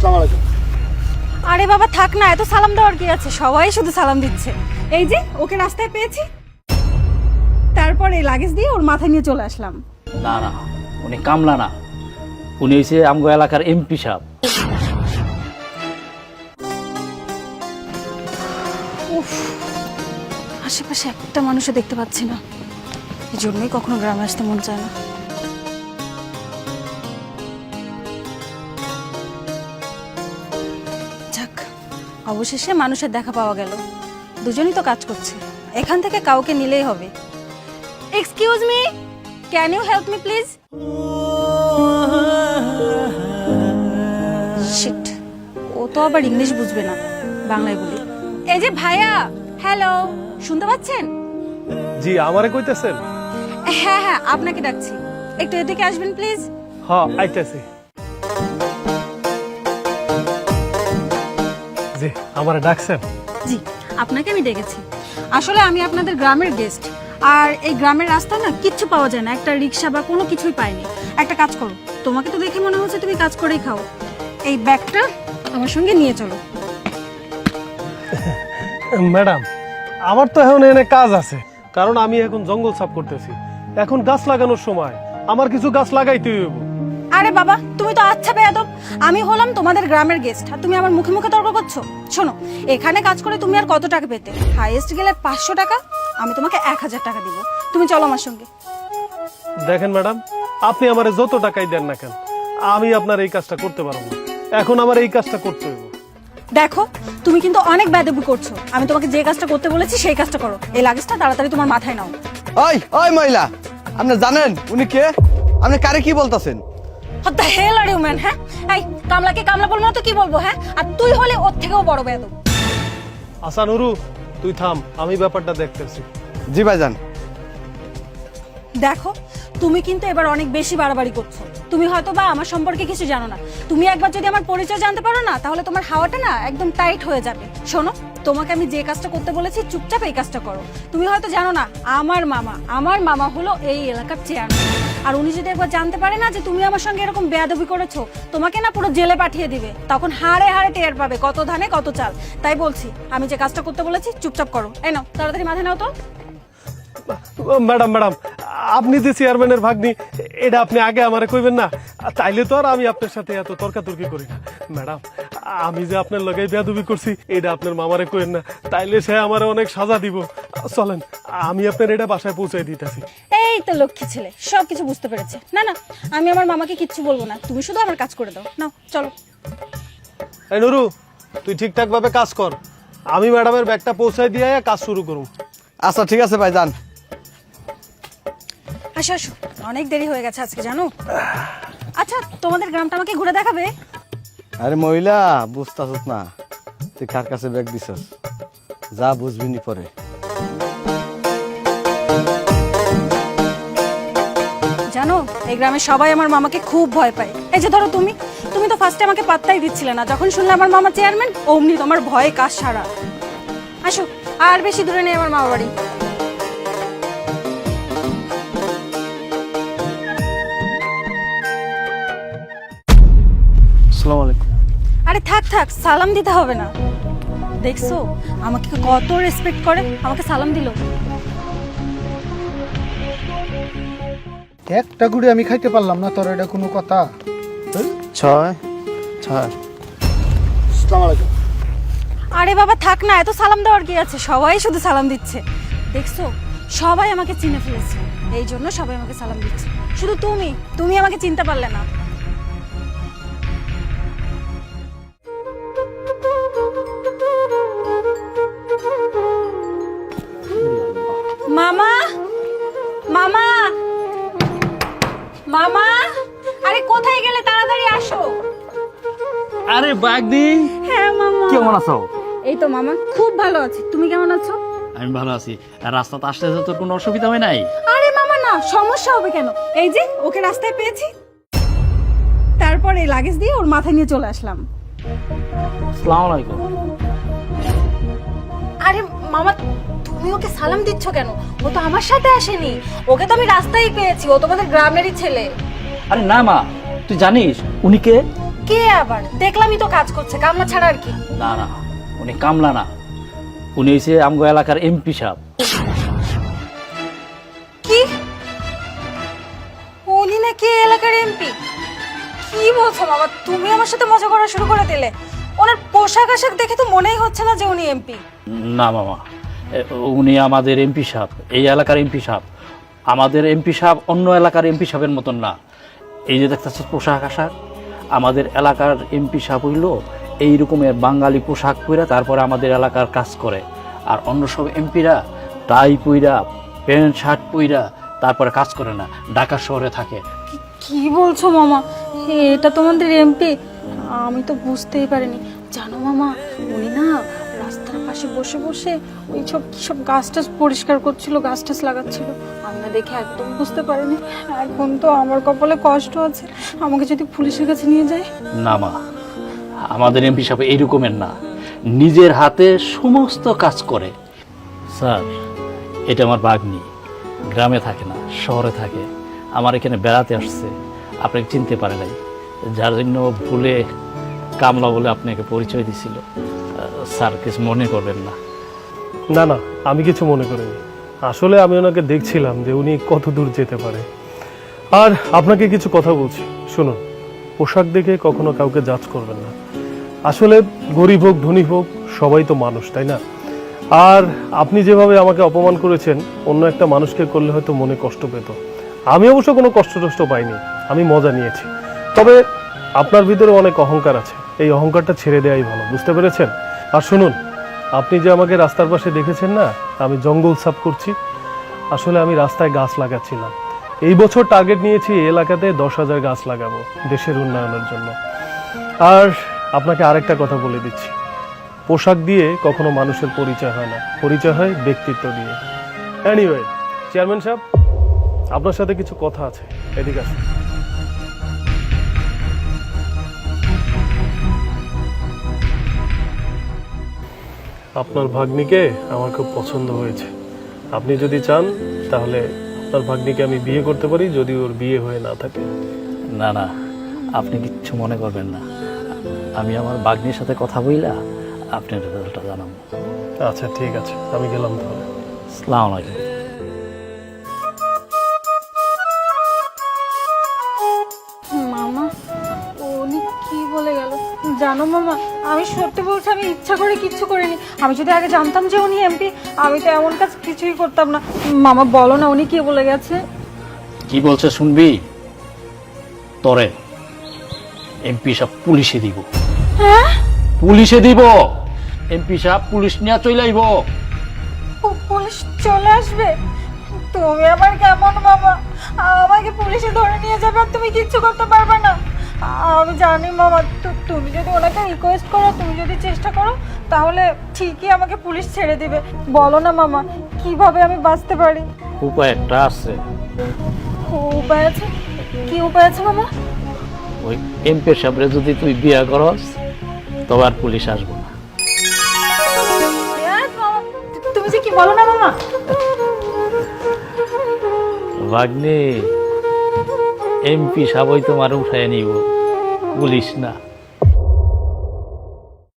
আসসালামু আলাইকুম আরে বাবা থাক না এত সালাম দেওয়ার কি আছে? সবাই শুধু সালাম দিচ্ছে। এই যে ওকে রাস্তায় পেয়েছি। তারপর এই লাগেজ দিয়ে ওর মাথায় নিয়ে চলে আসলাম। না না উনি কামলা না। উনি হয়েছে আমগো এলাকার এমপি সাহেব। উফ আশেপাশে একটা মানুষও দেখতে পাচ্ছি না। এই জন্যই কখনো গ্রামে আসতে মন চায় না। অবশেষে মানুষের দেখা পাওয়া গেল। দুজনই তো কাজ করছে। এখান থেকে কাউকে নিলেই হবে। Excuse me can you help me please shit ও তো আবার ইংলিশ বুঝবে না বাংলায় বলি। এই যে ভাইয়া হ্যালো শুনতে পাচ্ছেন? জি আমারে কইতেছেন? হ্যাঁ হ্যাঁ আপনাকে ডাকছি। একটু এদিকে আসবেন প্লিজ হ আইতেছি। জি আমারে ডাকছেন। জি আপনাকে আমি ডেকেছি। আসলে আমি আপনাদের গ্রামের গেস্ট আর এই গ্রামের রাস্তা না কিচ্ছু পাওয়া যায় না। একটা রিক্সা বা কোনো কিছুই পাইনি একটা কাজ করো তোমাকে তো দেখে মনে হচ্ছে তুমি কাজ করেই খাও। এই ব্যাগটা আমার সঙ্গে নিয়ে চলো। ম্যাডাম আমার তো এখন এনে কাজ আছে। কারণ আমি এখন জঙ্গল সাফ করতেছি। এখন গাছ লাগানোর সময়। আমার কিছু গাছ লাগাইতে হইব। আরে বাবা তুমি তো আচ্ছা বেয়াদব। আমি হলাম তোমাদের গ্রামের গেস্ট আর তুমি আমার মুখে মুখে তর্ক করছ। শোনো এখানে কাজ করে তুমি আর কত টাকা পেতে? হাইয়েস্ট গেলে পাঁচশো টাকা আমি তোমাকে এক হাজার টাকা দিব। তুমি চলো আমার সঙ্গে। দেখেন ম্যাডাম আপনি আমারে যত টাকাই দেন না কেন আমি আপনার এই কাজটা করতে পারব না। এখন আমার এই কাজটা করতে হইব। দেখো তুমি কিন্তু অনেক বেয়াদবি করছ। আমি তোমাকে যে কাজটা করতে বলেছি সেই কাজটা করো। এই লাগেজটা তাড়াতাড়ি তোমার মাথায় নাও। ওই ওই মহিলা আপনি জানেন উনি কে? আপনি কারে কি বলতাছেন? What the hell are you, man, হ্যাঁ এই কামলাকে কামলা বলব না তো কি বলব হ্যাঁ আর তুই হলে ওর থেকেও বড় বেয়াদব। আচ্ছা নুরু তুই থাম আমি ব্যাপারটা দেখতেছি। জি ভাইজান। দেখো তুমি কিন্তু এবার অনেক বেশি বাড়াবাড়ি করছ। তুমি হয়তো বা আমার সম্পর্কে কিছু জানো না। তুমি একবার যদি আমার পরিচয় জানতে পারো না তাহলে তোমার হাওয়াটা না একদম টাইট হয়ে যাবে। শোনো তোমাকে আমি যে কাজটা করতে বলেছি চুপচাপ এই কাজটা করো। তুমি হয়তো জানো না আমার মামা আমার মামা হলো এই এলাকার চেয়ারম্যান আর উনি যদি একবার জানতে পারে না যে তুমি আমার সঙ্গে এরকম বেয়াদবি করেছ, তোমাকে না পুরো জেলে পাঠিয়ে দিবে। তখন হাড়ে হাড়ে টের পাবে কত ধানে কত চাল। তাই বলছি, আমি যে কাজটা করতে বলেছি, চুপচাপ করো। এই নাও, তাড়াতাড়ি মাথায় নাও তো। ম্যাডাম ম্যাডাম আপনি যে চেয়ারম্যানের ভাগ্নি এটা আপনি আগে আমারে কইবেন না। তাইলে তো আর আমি আপনার সাথে এত তর্কাতর্কি করি না। ম্যাডাম আমি যে আপনার লগে বেয়াদবি করছি এটা আপনার মামারে কইেন না। তাইলে সে আমারে অনেক সাজা দিব। চলেন আমি আপনার এটা বাসায় পৌঁছাই দিতেছি। এই তো লক্ষ্মী ছেলে সব কিছু বুঝতে পেরেছে। না না আমি আমার মামাকে কিচ্ছু বলব না। তুমি শুধু আমার কাজ করে দাও। নাও চলো। এই নুরু তুই ঠিকঠাক ভাবে কাজ কর। আমি ম্যাডামের ব্যাগটা পৌঁছাই দিয়ে কাজ শুরু করুন আচ্ছা ঠিক আছে ভাইজান। আসো আসো অনেক দেরি হয়ে গেছে আজকে জানো? আচ্ছা তোমাদের গ্রামটা আমাকে ঘুরে দেখাবে? আরে মহিলা বুঝতাছস না। তুই কার কাছে ব্যাগ দিছস? যা বুঝবি নি পরে। জানো এই গ্রামের সবাই আমার মামাকে খুব ভয় পায়। এই যে ধরো তুমি তুমি তো ফার্স্টে আমাকে পাত্তাই দিচ্ছিলে না। যখন শুনলে আমার মামা চেয়ারম্যান অমনি তোমার ভয়ে কাজ সারা। আসো আর বেশি দূরে নেই আমার মামা বাড়ি আসসালামু আলাইকুম। আরে থাক থাক সালাম দিতে হবে না। দেখছ আমাকে কত রেসপেক্ট করে আমাকে সালাম দিলো। একটা গুড়ি আমি খাইতে পারলাম না তোর এটা কোনো কথা? ছয় ছয়। আসসালামু আলাইকুম। আরে বাবা থাক না এত সালাম দেওয়ার কি আছে? সবাই শুধু সালাম দিচ্ছে। দেখছ সবাই আমাকে চিনে ফেলেছে। এই জন্য সবাই আমাকে সালাম দিচ্ছে। শুধু তুমি তুমি আমাকে চিনতে পারলে না। মামা আরে কোথায় গেলে তাড়াতাড়ি আসো? আরে বাগদি। হ্যাঁ মামা। কেমন আছো? এই তো মামা খুব ভালো আছি। তুমি কেমন আছো? আমি ভালো আছি। রাস্তাতে আসতে তোর কোনো অসুবিধা হয় নাই? আরে মামা না সমস্যা হবে কেন? এই যে ওকে রাস্তায় পেয়েছি। তারপর এই লাগেজ দিয়ে ওর মাথায় নিয়ে চলে আসলাম। আসসালামু আলাইকুম। আরে মামা তুমি ওকে সালাম দিচ্ছ কেন? ও তো আমার সাথে আসেনি। ওকে তো আমি রাস্তায় পেয়েছি ও তোমাদের গ্রামেরই ছেলে। আরে না মা তুই জানিস উনি কে? কে আবার? দেখলামই তো কাজ করছে কামলা ছাড়া আর কি। না না উনি কামলা না। উনি হয়েছে আমগো এলাকার এমপি সাহেব। কি? উনি নাকি এই এলাকার এমপি? কি বলছো বাবা তুমি আমার সাথে মজা করা শুরু করে দিলে। ওনার পোশাক আশাক দেখে তো মনেই হচ্ছে না যে উনি এমপি। না মামা উনি আমাদের এমপি সাহেব। এই এলাকার এমপি সাহেব। আমাদের এমপি সাহেব অন্য এলাকার এমপি সাহেবের মতন না। এই যে দেখতেছ পোশাক আশাক, আমাদের এলাকার এমপি সাহেব হইল এই রকমের বাঙালি পোশাক পইরা তারপরে আমাদের এলাকার কাজ করে। আর অন্য সব এমপিরা টাই পইরা, প্যান্ট, শার্ট পইরা তারপরে কাজ করে না, ঢাকা শহরে থাকে। কি বলছো মামা? এটা তোমাদের এমপি? আমি তো বুঝতেই পারিনি। জানো মামা, উনি না রাস্তার পাশে বসে বসে ওই সব কি সব গাছ টাছ পরিষ্কার করছিল, গাছ টাছ লাগাচ্ছিল। আমি না দেখে একদম বুঝতে পারিনি। এখন তো আমার কপালে কষ্ট আছে। আমাকে যদি পুলিশের কাছে নিয়ে যায়? না মা, আমাদের এমপি সাহেব এইরকমের না। নিজের হাতে সমস্ত কাজ করে। স্যার, এটা আমার বাগনি। গ্রামে থাকে না, শহরে থাকে। আমার এখানে বেড়াতে আসছে। আপনাকে চিনতে পারে নাই। যার জন্য ভুলে কামলা বলে আপনাকে পরিচয় দিছিল। স্যার, কিছু মনে করবেন না। না না, আমি কিছু মনে করিনি। আসলে আমি ওনাকে দেখছিলাম যে উনি কত দূর যেতে পারে। আর আপনাকে কিছু কথা বলছি, শুনুন, পোশাক দেখে কখনো কাউকে জাজ করবেন না। আসলে গরিব হোক, ধনী হোক, সবাই তো মানুষ, তাই না? আর আপনি যেভাবে আমাকে অপমান করেছেন, অন্য একটা মানুষকে করলে হয়তো মনে কষ্ট পেত। আমি অবশ্য কোনো কষ্ট টষ্ট পাইনি, আমি মজা নিয়েছি। তবে আপনার ভিতরে অনেক অহংকার আছে, এই অহংকারটা ছেড়ে দেওয়াই ভালো, বুঝতে পেরেছেন? আর শুনুন, আপনি যে আমাকে রাস্তার পাশে দেখেছেন না, আমি জঙ্গল সাফ করছি। আসলে আমি রাস্তায় গাছ লাগাচ্ছিলাম। এই বছর টার্গেট নিয়েছি এই এলাকাতে দশ হাজার গাছ লাগাবো, দেশের উন্নয়নের জন্য। আর আপনাকে আরেকটা কথা বলে দিচ্ছি। পোশাক দিয়ে কখনো মানুষের পরিচয় হয় না, পরিচয় হয় ব্যক্তিত্ব দিয়ে। এনিওয়ে চেয়ারম্যান সাহেব, আপনার সাথে কিছু কথা আছে। এদিকে আসুন। আপনার ভাগ্নিকে আমার খুব পছন্দ হয়েছে। আপনি যদি চান তাহলে আপনার ভাগ্নিকে আমি বিয়ে করতে পারি যদি ওর বিয়ে হয়ে না থাকে। না না আপনি কিচ্ছু মনে করবেন না। আমি আমার ভাগ্নির সাথে কথা বইলা আপনার রেজাল্টটা জানাব। আচ্ছা ঠিক আছে আমি গেলাম তাহলে। সালাম আলাইকুম। মামা উনি কি বলে গেল? জানো মামা আমি সত্যি বলছি আমি ইচ্ছা করে কিচ্ছু করিনি। আমি যদি আগে জানতাম যে উনি এমপি আমি তো এমন কাজ কিছুই করতাম না। মামা বলো না উনি কি বলে গেছে? কি বলছে শুনবি? তরে এমপি সাহেব পুলিশে দিব। হ্যাঁ? পুলিশে দিব। এমপি সাহেব পুলিশ নিয়ে চলে আইব। পুলিশ চলে আসবে? তুমি আবার কেমন বাবা আমাকে পুলিশে ধরে নিয়ে যাবে আর তুমি কিচ্ছু করতে পারবে না। আমি জানি মামা তু- তুমি যদি ওনাকে রিকোয়েস্ট করো তুমি যদি চেষ্টা করো তাহলে ঠিকই আমাকে পুলিশ ছেড়ে দিবে। বলো না মামা কীভাবে আমি বাঁচতে পারি? উপায় একটা আছে। উপায় আছে? কি উপায় আছে মামা? ওই এমপি সাহেবরে যদি তুই বিয়া করস তবে আর পুলিশ আসব না। তুমি যে কি বলো না মামা? ভাগ্নে এমপি সাবই তোমার উঠায় নিব পুলিশ না।